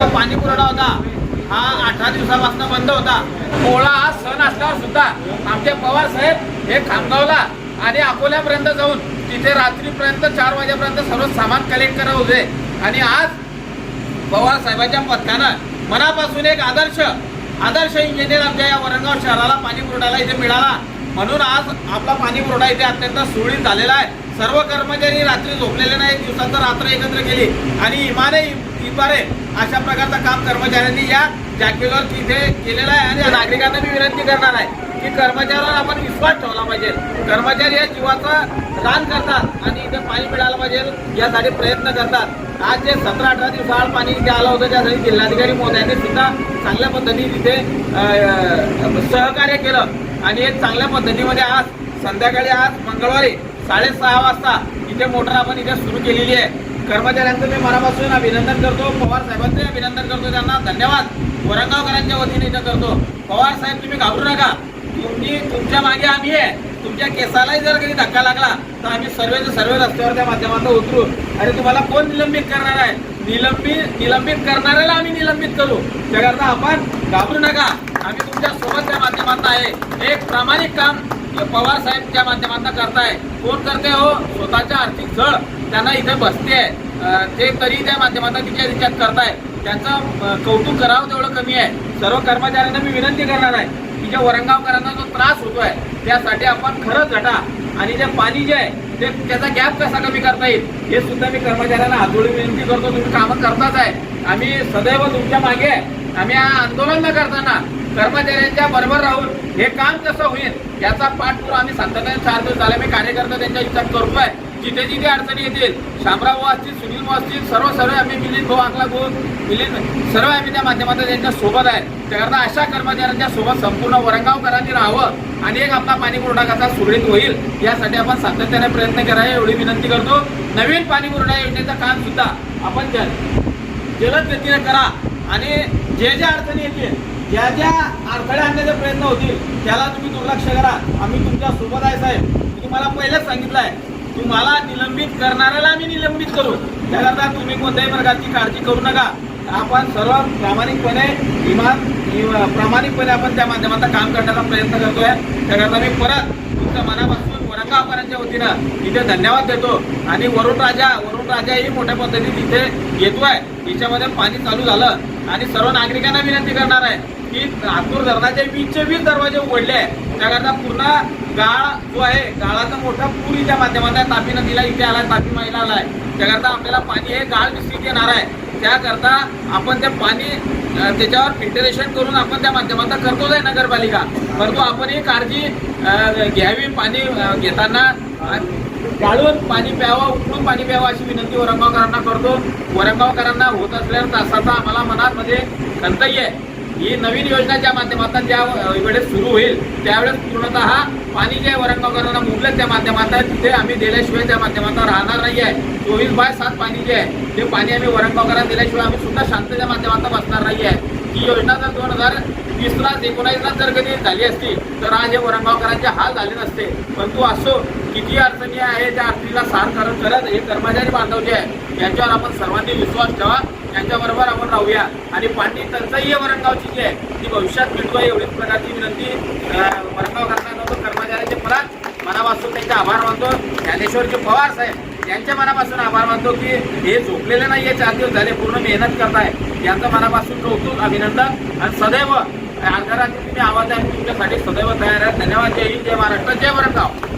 पाणी पुरवठा होता. हा अठरा दिवसापासून बंद होता. पोळा हा सण असल्यावर सुद्धा आमचे पवार साहेब हे खामगावला आणि अकोल्यापर्यंत जाऊन तिथे रात्रीपर्यंत चार वाजेपर्यंत सर्व सामान कलेक्ट करत होते. आणि आज पवार साहेबांच्या पथकानं मनापासून एक आदर्श आदर्श इंजिनियर आमच्या या वरणगाव शहराला पाणी पुरवठ्याला इथे मिळाला. म्हणून आज आपला पाणी पुरवठा इथे अत्यंत सुरळीत झालेला आहे. सर्व कर्मचारी रात्री झोपलेले नाही दिवसाचं रात्र एकत्र केली. आणि इमाने इमारे अशा प्रकारचं काम कर्मचाऱ्यांनी या जागेवर तिथे केलेलं आहे आणि नागरिकांना मी विनंती करणार आहे की कर्मचाऱ्यांना आपण विश्वास ठेवला पाहिजे. कर्मचारी या जीवाचा दान करतात आणि इथे पाणी मिळालं पाहिजे यासाठी प्रयत्न करतात. आज जे सतरा अठरा दिवसाआड पाणी इथे आलं होतं त्यासाठी जिल्हाधिकारी महोदयांनी सुद्धा चांगल्या पद्धतीने तिथे सहकार्य केलं. आणि एक चांगल्या पद्धतीमध्ये आज संध्याकाळी आज मंगळवारी साडेसहा वाजता इथे मोटर आपण इथे सुरू केलेली आहे. कर्मचाऱ्यांचं मी मनापासून अभिनंदन करतो. पवार साहेबांचे अभिनंदन करतो त्यांना. धन्यवाद. वरंगावकरांच्या वतीने इथं करतो. पवार साहेब तुम्ही घाबरू नका. तुम्ही तुमच्या मागे आम्ही आहे. तुमच्या केसालाही जर कधी धक्का लागला तर आम्ही सर्व सर्व रस्त्यावर माध्यमातून उतरू. आणि तुम्हाला कोण निलंबित करणार आहे? निलंबित निलंबित करणाऱ्याला आम्ही निलंबित करू. त्याकरता आपण घाबरू नका. आम्ही तुमच्यासोबत त्या माध्यमातून आहे. एक प्रामाणिक काम पवार साहेबच्या माध्यमातून करताय. कोण करते हो? स्वतःच्या आर्थिक झळ. त्यांना इथे बसते आहे. ते तरी त्या माध्यमातून तिच्या रिचार्ज करताय त्यांचं कौतुक करावं तेवढं कमी आहे. सर्व कर्मचाऱ्यांना मी विनंती करणार आहे की ज्या वरंगावकरांना जो त्रास होतोय त्यासाठी आपण खरंच झटा आणि जे पाणी जे आहे ते त्याचा गॅप कसा कमी करता येईल हे सुद्धा मी कर्मचाऱ्यांना आजोळी विनंती करतो. तुम्ही कामं करताच आहे. आम्ही सदैव तुमच्या मागे आहे. आम्ही आंदोलन न करताना कर्मचाऱ्यांच्या बरोबर राहून हे काम कसं होईल याचा पाठपुरा आम्ही सांगताना चार दिवस झाले. मी कार्यकर्ता त्यांच्या विचार करतोय. जिथे जिथे अडचणी येतील शामराव असतील सुनील भाऊ असतील सर्व सर्व आम्ही मिलिंद भाऊ आंगला भाऊ मिलिंद सर्व आम्ही त्या माध्यमातून त्यांच्यासोबत आहे त्याकरता अशा कर्मचाऱ्यांच्या सोबत संपूर्ण वरंगावकरांनी राहावं आणि एक आपला पाणी पुरवठा कसा सुरळीत होईल यासाठी आपण सातत्याने प्रयत्न करावे एवढी विनंती करतो. नवीन पाणी पुरवठा योजनेचं काम सुद्धा आपण जल जलद गतीने करा आणि जे ज्या अडचणी येतील ज्या ज्या अडथळे आणण्याचे प्रयत्न होतील त्याला तुम्ही दुर्लक्ष करा. आम्ही तुमच्यासोबत आहे साहेब. मी तुम्हाला पहिलेच सांगितलं आहे. तुम्हाला निलंबित करणाऱ्याला आम्ही निलंबित करू. त्याकरता तुम्ही कोणत्याही प्रकारची काळजी करू नका. आपण सर्व प्रामाणिकपणे इमान प्रामाणिकपणे आपण त्या माध्यमाचा काम करण्याचा प्रयत्न करतोय. त्याकरता मी परत तुमच्या मनापासून वरंगावकरांच्या वतीनं इथे धन्यवाद देतो. आणि वरुण राजा वरुण राजाही मोठ्या पद्धतीने इथे येतोय. याच्यामध्ये पाणी चालू झालं. आणि सर्व नागरिकांना विनंती करणार आहे. की हातूर धरणाचे वीसचे वीस दरवाजे उघडले आहे त्याकरता पूर्ण गाळ जो आहे गाळाचा मोठा पूर इथे आहे तापी नदीला इथे आलाय तापी महिला आलाय. त्याकरता आपल्याला पाणी हे गाळ मिसळीत येणार आहे. त्याकरता आपण ते पाणी त्याच्यावर फिल्टरेशन करून आपण त्या माध्यमाचा करतोच आहे नगरपालिका. परंतु आपण ही काळजी घ्यावी पाणी घेताना. गाळून पाणी प्यावं उकळून पाणी प्यावं अशी विनंती वरंगावकरांना करतो. वरंगावकरांना होत असलेल्या तासाचा आम्हाला मनात म्हणजे मध्ये खंतही आहे. ही नवीन योजनाच्या माध्यमातून ज्या वेळेस सुरू होईल त्यावेळेस पूर्णतः पाणी जे आहे वरंगावकरांना मुबलक त्या माध्यमातून तिथे आम्ही दिल्याशिवाय त्या माध्यमातून राहणार नाही आहे. चोवीस बाय सात पाणी जे आहे ते पाणी आम्ही वरंगावकरांना दिल्याशिवाय आम्ही सुद्धा शांततेच्या माध्यमातून बसणार नाही आहे. ही योजना जर दोन हजार वीसला एकोणावीसला जर कधी झाली असती तर आज हे वरंगावकरांचे हाल झाले नसते. परंतु असो किती अडचणी आहे त्या अडचणीला सार करत करत हे कर्मचारी बांधव जे आहे. यांच्यावर आपण सर्वांनी विश्वास ठेवा. यांच्याबरोबर आपण राहूया. आणि पाणी टंचाई आहे वरंगावची जी आहे ती भविष्यात मिळतोय एवढीच प्रकारची विनंती. अं, वरंगावकरांना करतो कर्मचाऱ्यांचे परत मनापासून त्यांचे आभार मानतो. ज्ञानेश्वरचे पवार साहेब यांच्या मनापासून आभार मानतो की हे झोपलेले नाहीये चार दिवस झाले पूर्ण मेहनत करताय. यांचं मनापासून कौतुक अभिनंदन आणि सदैव अर्ध्या तुम्ही आवाज आहे तुमच्यासाठी सदैव तयार आहे. धन्यवाद. जय हिंद जय महाराष्ट्र जय वरणगाव